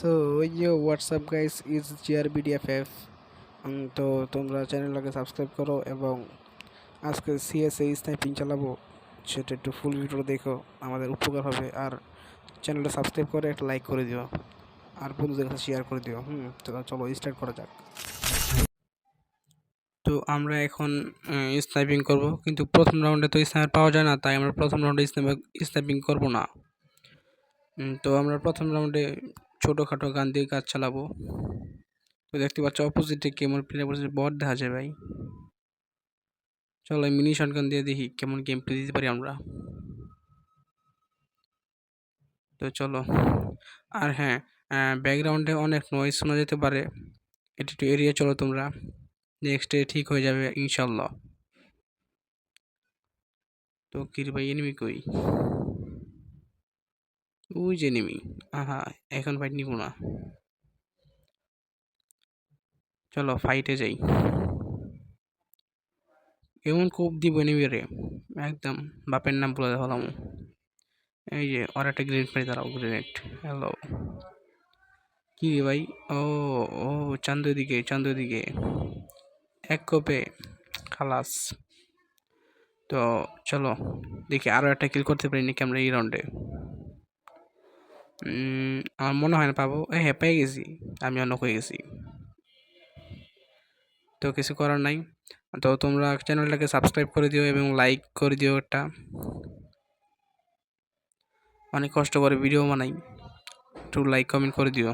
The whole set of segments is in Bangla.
So yo WhatsApp guys is GRBDFF তো তোমরা চ্যানেলটাকে সাবস্ক্রাইব করো এবং আজকে সিএসএ স্নাইপিং চালাবো, সেটা একটু ফুল ভিডিও দেখো, আমাদের উপকার হবে। আর চ্যানেলটা সাবস্ক্রাইব করে একটা লাইক করে দিও, আর বন্ধুদের কাছে শেয়ার করে দিও। হুম, তো চলো স্টার্ট করা যাক। তো আমরা এখন স্নাইপিং করব, কিন্তু প্রথম রাউন্ডে তো স্নাইপার পাওয়া যায় না, তাই আমরা প্রথম রাউন্ডে স্নাইপিং করব না। তো আমরা প্রথম রাউন্ডে ছোটোখাটো গান দিয়ে কাজ চালাবো। তো দেখতে পাচ্ছ অপোজিটে কেমন প্লে করছে, বট দেখা যায় ভাই। চলো মিনি গান দিয়ে দেখি কেমন গেম প্লে দিতে পারি আমরা। তো চলো, আর হ্যাঁ ব্যাকগ্রাউন্ডে অনেক নয়েজ শোনা যেতে পারে। এটি একটু এড়িয়ে চলো তোমরা। নেক্সটে ঠিক হয়ে যাবে ইনশাল্লাহ তো কির ভাই এনিমি কই? ওই যে এনিমি আহা, এখন ফাইট নিব না। চলো ফাইটে যাই। এমন কোপ দিব এনিমি রে। একদম, বাপের নাম বলে দেখালাম। এই যে আর একটা গ্রেনেড পাই দাঁড়াও গ্রেনেড হ্যালো কি রে ভাই? ও ও, চান্দ দিকে চান্দ দিকে এক কোপে। খালাস। তো, চলো, দেখি আরও একটা কিল করতে পারি নাকি আমরা এই রাউন্ডে আমার মনে হয় না, পাবো। হ্যাঁ পেয়ে গেছি। আমি অন্য হয়ে গেছি। তো কিছু করার নাই। তো তোমরা চ্যানেলটাকে সাবস্ক্রাইব করে দিও এবং লাইক করে দিও একটা। অনেক কষ্ট করে ভিডিও বানাই। একটু লাইক কমেন্ট করে দিও।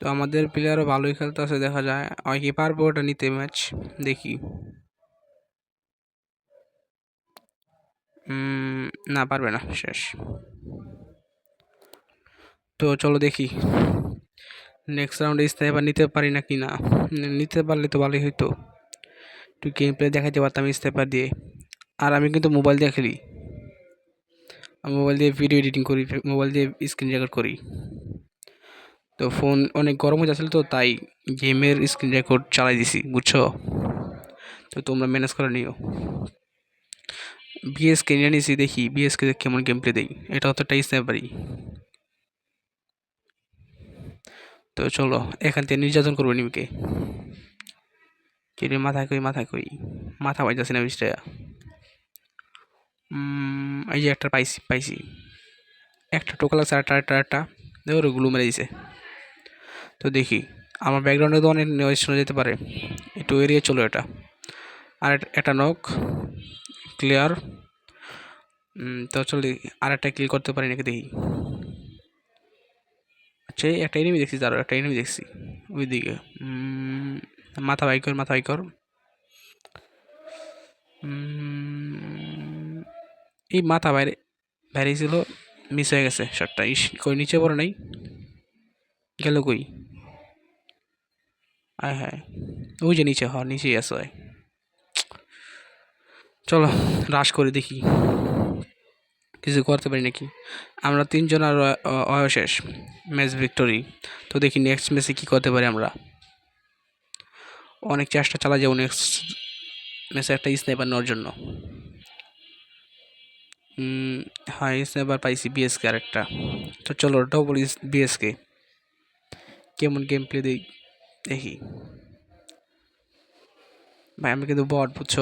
তো আমাদের প্লেয়ারও ভালোই খেলতে আছে দেখা যায়। হয় কি পারব ওটা নিতে ম্যাচ দেখি। না, পারবে না, শেষ। তো চলো দেখি নেক্সট রাউন্ডে স্নাইপার নিতে পারি না কি না। নিতে পারলে তো ভালোই হইতো। একটু গেম প্লে দেখাইতে পারতাম স্নাইপার দিয়ে। আর আমি কিন্তু মোবাইল দিয়ে খেলি। মোবাইল দিয়ে ভিডিও এডিটিং করি মোবাইল দিয়ে স্ক্রিন রেকর্ড করি। তো ফোন অনেক গরম হয়ে যাচ্ছিল তো, তাই গেমের স্ক্রিন রেকর্ড চালাই দিছি, বুঝছ? তো তোমরা ম্যানেজ করে নিও। বিএসকে নিয়ে নিয়েছি দেখি বিএসকে কেমন গেম প্লে দেই? এটা একটা স্ন্যাপারই তো চলো, এখান থেকে নির্যাতন করব নিমকে। কিরে মাথায় কই মাথায় কই? মাথা পাইতেছি না বিষটা। এই যে একটা পাইছি পাইছি। একটা টোকা লাগছে, আরেকটা আরেকটা আরেকটা। দেখো গুলো মেরে দিছে। তো দেখি, আমার ব্যাকগ্রাউন্ডে তো অনেক নয়েজ শোনা যেতে পারে। একটু এড়িয়ে চলো এটা। আর একটা নখ ক্লিয়ার তো চলো আর একটা ক্লিক করতে পারি নাকি দেখি। আচ্ছা একটা এনিমি দেখছি তারও একটা এনিমি দেখছি। ওই দিকে মাথা বাইকর মাথা বাইকর এই মাথা বাইরে বাইরে ছিল মিস হয়ে গেছে শটটা ইস, কই, নিচে পড়ে নাই? গেল কই? আয় হ্যাঁ। ওই যে নিচে, হ, নিচেই আছে চলো রাশ করে দেখি। কিছু করতে পারি নাকি? আমরা তিনজন আর অশেষ ম্যাচ ভিক্টোরি তো দেখি নেক্সট ম্যাচে কী করতে পারি আমরা। অনেক চেষ্টা চালা যাব নেক্সট ম্যাচে একটা স্নাইপার নেওয়ার জন্য। হ্যাঁ স্নাইপার পাইছি বিএসকে আর একটা। তো চলো ডবল বিএসকে কেমন গেম প্লে দেখি। ভাই, আমি কিন্তু বট বুঝছ?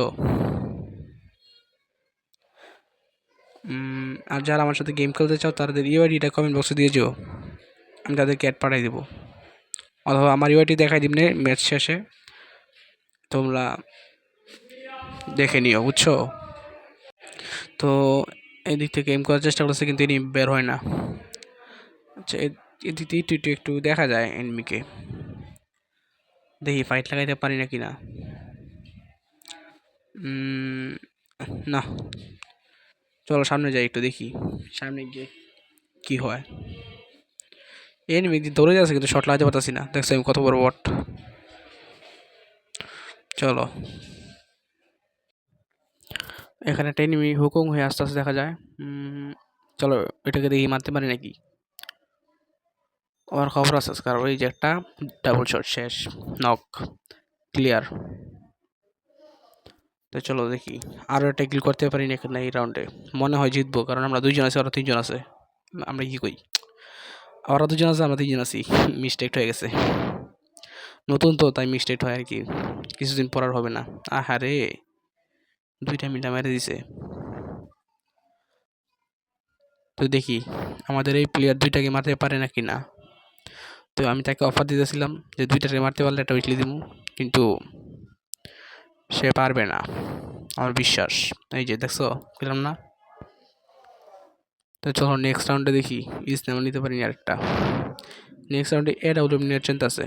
আর যারা আমার সাথে গেম খেলতে চাও, তাদের ইউআইডিটা কমেন্ট বক্সে দিয়ে যাও। আমি তাদেরকে অ্যাড পাঠাই দেবো। অথবা আমার ইউআইডি দেখাই দিবনে ম্যাচ শেষে। তোমরা দেখে নিও, বুঝছ? তো এদিক থেকে গেম করার চেষ্টা করছে কিন্তু এনি বের হয় না। আচ্ছা এদিক থেকে একটু একটু দেখা যায় এনিমিকে দেখি ফাইট লাগাইতে পারি না কি না না। চলো সামনে যাই একটু দেখি। সামনে গিয়ে কি হয়। এনিমি দৌড়ে যাচ্ছে কিন্তু শট লাগাতে পারতাছি না। দেখছি আমি কত বড় বট চলো। এখানে একটা এনিমি হুকুম হয়ে আস্তে আস্তে দেখা যায়। চলো এটাকে দেখি মারতে পারি নাকি? আমার খবর আছে, কারণ ওই যে একটা ডাবল শট শেষ। নক ক্লিয়ার তো চলো দেখি। আরও একটা কিল করতে পারি না এই রাউন্ডে মনে হয় জিতবো, কারণ আমরা দুইজন আছি, ওরা তিনজন আছে। আমরা কি কই ওরা দুজন আছে, আমরা তিনজন আছি। মিস্টেক হয়ে গেছে। নতুন তো, তাই মিস্টেক হয় আর কি। কিছুদিন পর আর হবে না। আহারে দুইটা মিলা মেরে দিছে। তো দেখি, আমাদের এই প্লেয়ার দুইটাকে মারতে পারে না কি না তো আমি তাকে অফার দিতেছিলাম যে দুইটাকে মারতে পারলে একটা উইকলি দিব কিন্তু সে পারবে না। আমার বিশ্বাস। এই যে দেখছ, পেলাম না। তো চলো নেক্সট রাউন্ডে দেখি। ইসলাম নিতে পারিনি আরেকটা। নেক্সট রাউন্ডে এ ডাব্লিউ নেওয়ার চিন্তা আছে।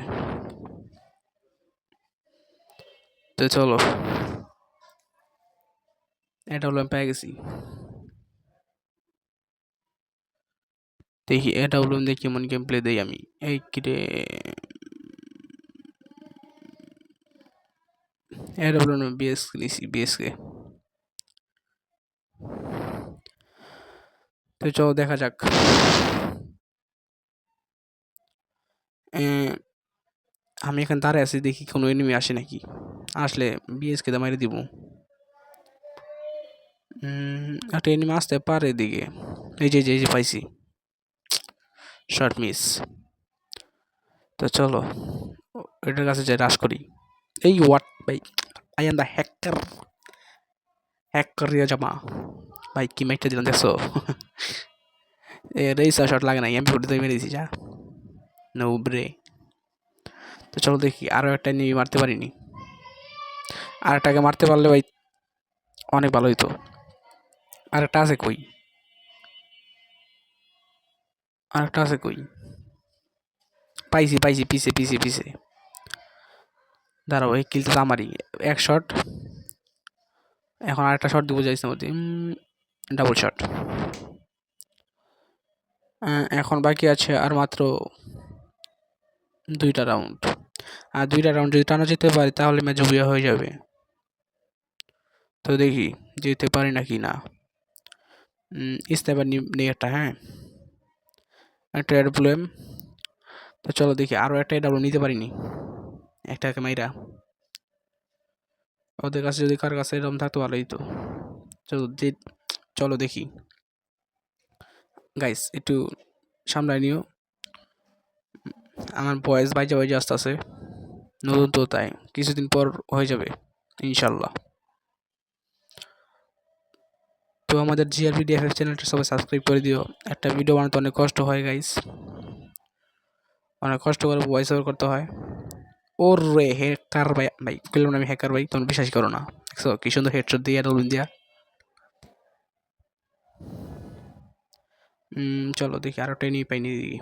তো চলো। এটা হলো আমি পেয়ে গেছি। দেখি এটা হলো দেখি কেমন গেম প্লে দেই আমি। এই কিরে? হলো না বিএস নিছি বিএসকে তো চলো দেখা যাক। আমি এখানে দাঁড়ায় আছি, দেখি কোনো এনিমি আসে নাকি। আসলে বিএসকে দা মারি দিব। একটা এনিমি আসতে পারে এদিকে। এই যে এই যে পাইছি। শর্ট মিস তো চলো, এটার কাছে যাই রাশ করি। এই হোয়াট ভাই। I am the hacker hacker জামা ভাই কি মাইকটা দিলাম দেখছ এ রেসা শট লাগে না এমপি ফোর্টি তো মেরে দিছি যা নো ব্রে তো চলো দেখি আরও একটা নিয়ে মারতে পারিনি আর একটাকে মারতে পারলে ভাই অনেক ভালো হইতো আর একটা আছে কই আর একটা আছে কই পাইছি পাইছি পিছে পিছে পিছে দাঁড়াও, এই কিলটা তো আমারই। এক শট এখন আরেকটা শট দিব যাইছে মধ্যে। ডাবল শট এখন বাকি আছে আর মাত্র দুইটা রাউন্ড আর দুইটা রাউন্ড যদি টানা যেতে পারি, তাহলে ম্যাচ জবিয়া হয়ে যাবে। তো দেখি যেতে পারি না কি না। ইস্তেবার নিয়ে একটা হ্যাঁ? একটা এরোপ্লেন তো চলো দেখি আরও একটা ডাবল নিতে পারিনি। একটা মাইরা। ওদের কাছে যদি কার কাছে এরকম থাকতো ভালোই তো চলো দেখি। গাইস একটু সামলায় নিও। আমার বয়স বাইজা বাইজা আসতে আছে নতুন তো তাই। কিছুদিন পর হয়ে যাবে ইনশাল্লাহ তো আমাদের জিআরপি ডিএফএফ চ্যানেলটা সবাই সাবস্ক্রাইব করে দিও। একটা ভিডিও বানাতে অনেক কষ্ট হয় গাইস অনেক কষ্ট করে ভয়েস ওভার করতে হয়। ওর রে হ্যাকার ভাই ভাই, বললাম আমি হ্যাকার ভাই তোমরা বিশ্বাস করো না। দেখছ কি সুন্দর হেডশট দিয়ে আর দিয়া চলো দেখি, আরও টেনি পাইনি দিই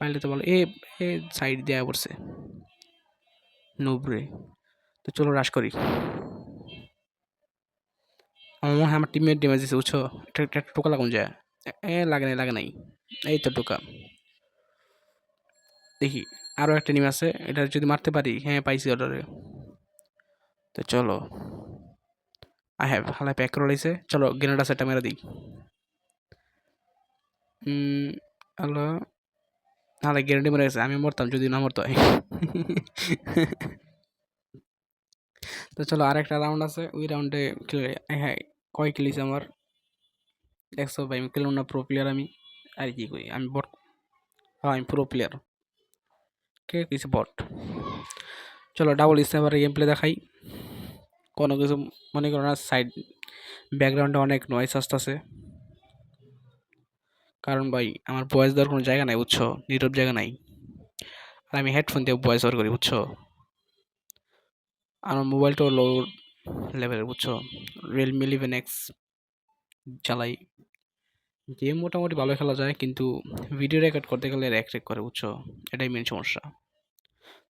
পাইলে তো বলো এ এ সাইড দেওয়া পড়ছে। নোবরে। তো চলো রাশ করি। আমার আমার টিমের ড্যামেজ দিছে, বুঝছ? টোকা লাগুন যায়। এ, লাগে নাই লাগে নাই। এই তো টোকা। দেখি। আরও একটা নিম আছে, এটা যদি মারতে পারি হ্যাঁ পাইছি অর্ডারে তো চলো। আই হ্যাভ হালাই প্যাক করে রয়েছে চলো গ্রেনেডা সেটটা মেরে দিই। হ্যালো? হালে গ্রেনেডে মেরে গেছে, আমি মরতাম, যদি না মরতো। তো চলো আর একটা রাউন্ড আছে। ওই রাউন্ডে হ্যাঁ কয় কিলিস আমার? একশো ভাই, আমি খেললাম না প্রো প্লেয়ার আমি। আর কি করি আমি বট হ্যাঁ আমি প্রো প্লেয়ার কে কিছু বট চলো ডাবল স্ন্যাপারের গেম প্লে দেখাই। কোনো কিছু মনে করো না সাইড ব্যাকগ্রাউন্ডে অনেক নয়েস আসতেছে। কারণ ভাই, আমার ভয়েস দেওয়ার কোনো জায়গা নাই, বুঝছ? নীরব জায়গা নাই। আর আমি হেডফোন দিয়ে ভয়েস ওভার করি, বুঝছ? আমার মোবাইলটাও লো লেভেলের বুঝছ? রিয়েলমি ইলেভেন এক্স চালাই গেম মোটামুটি ভালো খেলা যায়, কিন্তু ভিডিও রেকর্ড করতে গেলে র্যাক রেক করে, বুঝছ? এটাই মেন সমস্যা।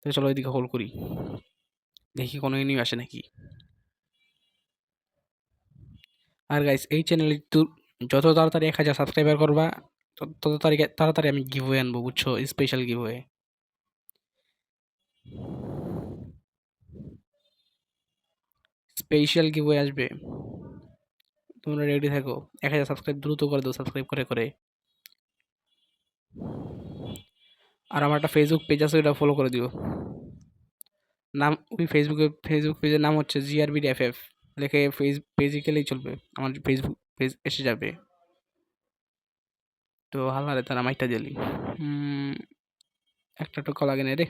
তো চলো এদিকে হোল করি। দেখি কোনো এনিমি আসে নাকি। আর গাইস এই চ্যানেলে তো যত তাড়াতাড়ি এক হাজার সাবস্ক্রাইবার করবা, তত তারিখে, তাড়াতাড়ি আমি গিভওয়ে আনব, বুঝছ? স্পেশাল গিভওয়ে স্পেশাল গিভওয়ে আসবে। তোমরা রেডি থাকো। এক হাজার সাবস্ক্রাইব দ্রুত করে দাও সাবস্ক্রাইব করে করে। আর আমার একটা ফেসবুক পেজ আছে ওটা ফলো করে দিও। নাম, ওই ফেসবুকে ফেসবুক পেজের নাম হচ্ছে জিআরবিডি এফ এফ লেখে ফেস পেজে গেলেই চলবে। আমার ফেসবুক পেজ এসে যাবে। তো হালারে তারা মাইটা দিলি একটা টোকা লাগে না রে।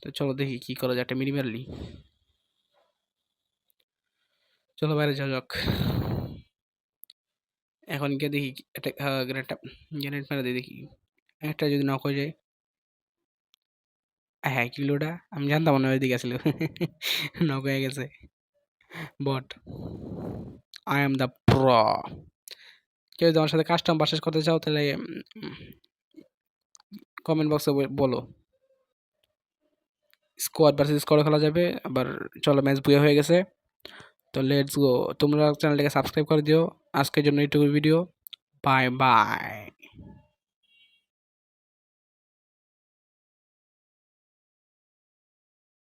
তো চলো দেখি কি করা যায়, একটা মিনি মারলি চলো বাইরে যাওয়া যাক। এখন গিয়ে দেখি একটা গ্রেনেডটা গ্রেনেড মেরে দিই, দেখি। একটা যদি নক হয়ে যায়। হ্যাঁ কিলোটা আমি জানতাম না ওইদিকে আসলে। নক হয়ে গেছে। বট আই এম দ্য প্র কেউ যদি আমার সাথে কাস্টম বাসেস করতে চাও তাহলে কমেন্ট বক্সে বলো। স্কোয়াড ভার্সেস স্কোয়াড খেলা যাবে, আবার চলো ম্যাচ বুয়ে হয়ে গেছে। তো লেটস গো তোমরা চ্যানেলটাকে সাবস্ক্রাইব করে দিও। আজকের জন্য এইটুকু ভিডিও বাই বাই